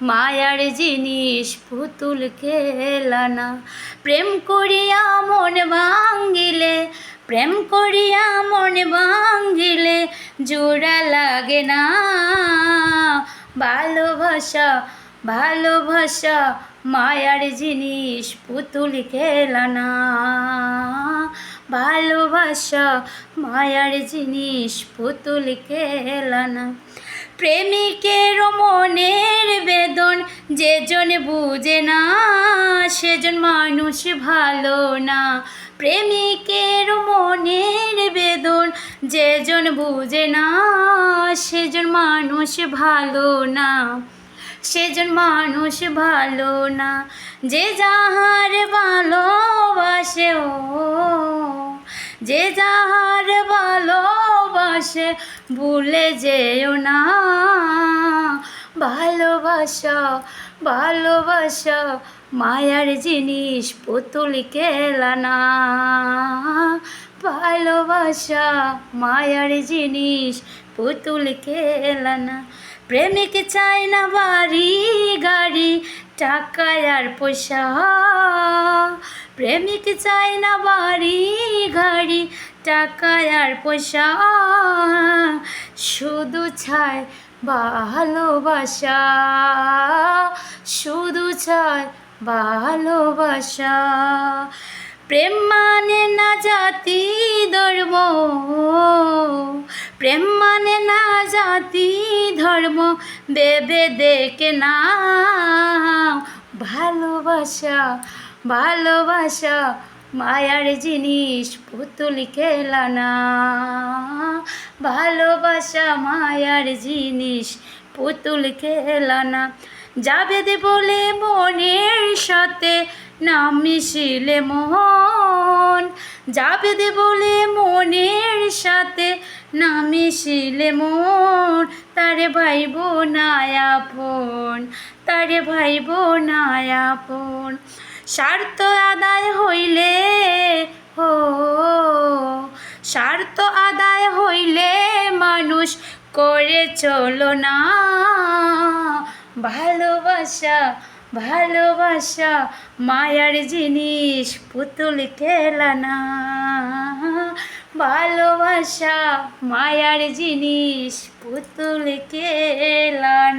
মায়ার জিনিস পুতুল খেলানা প্রেম করিয়া মন ভাঙ্গিলে, প্রেম করিয়া মন ভাঙ্গিলে জোড়া লাগে না। ভালোবাসা ভালোবাসা, মায়ার জিনিস পুতুল খেলানা ভালোবাসা, মায়ার জিনিস পুতুল খেলানা প্রেমিকের বেদন যেজন বুঝে না, সেজন মানুষ ভালো না। প্রেমিকের মনের বেদন, যেজন বুঝে না, সেজন মানুষ ভালো না। সেজন মানুষ ভালো না, যে যাহার ভালোবাসে, ও, যে যাহার ভালোবাসে, ভুলে যেও না। ভালোবাসা ভালোবাসা, মায়ার জিনিস, পুতুল খেলা না ভালোবাসা, মায়ার জিনিস, পুতুল খেলা না প্রেমিক চায় না বাড়ি, গাড়ি টাকা আর পয়সা। প্রেমিক চায় না বাড়ি, গাড়ি টাকা আর পয়সা। শুধু চায় ভালোবাসা, শুধু চায় ভালোবাসা। প্রেম মানে না জাতি ধর্ম, প্রেম মানে না জাতি ধর্ম বেবে দেখে না ভালোবাসা ভালোবাসা মায়ার জিনিস পুতুল খেলা না। ভালোবাসা মায়ার জিনিস পুতুল খেলা না। জাবেদ বলে মনের সাথে না মিশিলে মন। জাবেদ বলে মনের সাথে না মিশিলে মন। তারে ভাইব নায়াপন তারে ভাইব নায়াপন স্বার্থ আদায় হইলে, হো, স্বার্থ আদায় হইলে মানুষ করে চলো না। ভালোবাসা ভালোবাসা, মায়ার জিনিস, পুতুল খেলা না। ভালোবাসা, মায়ার জিনিস, পুতুল খেলা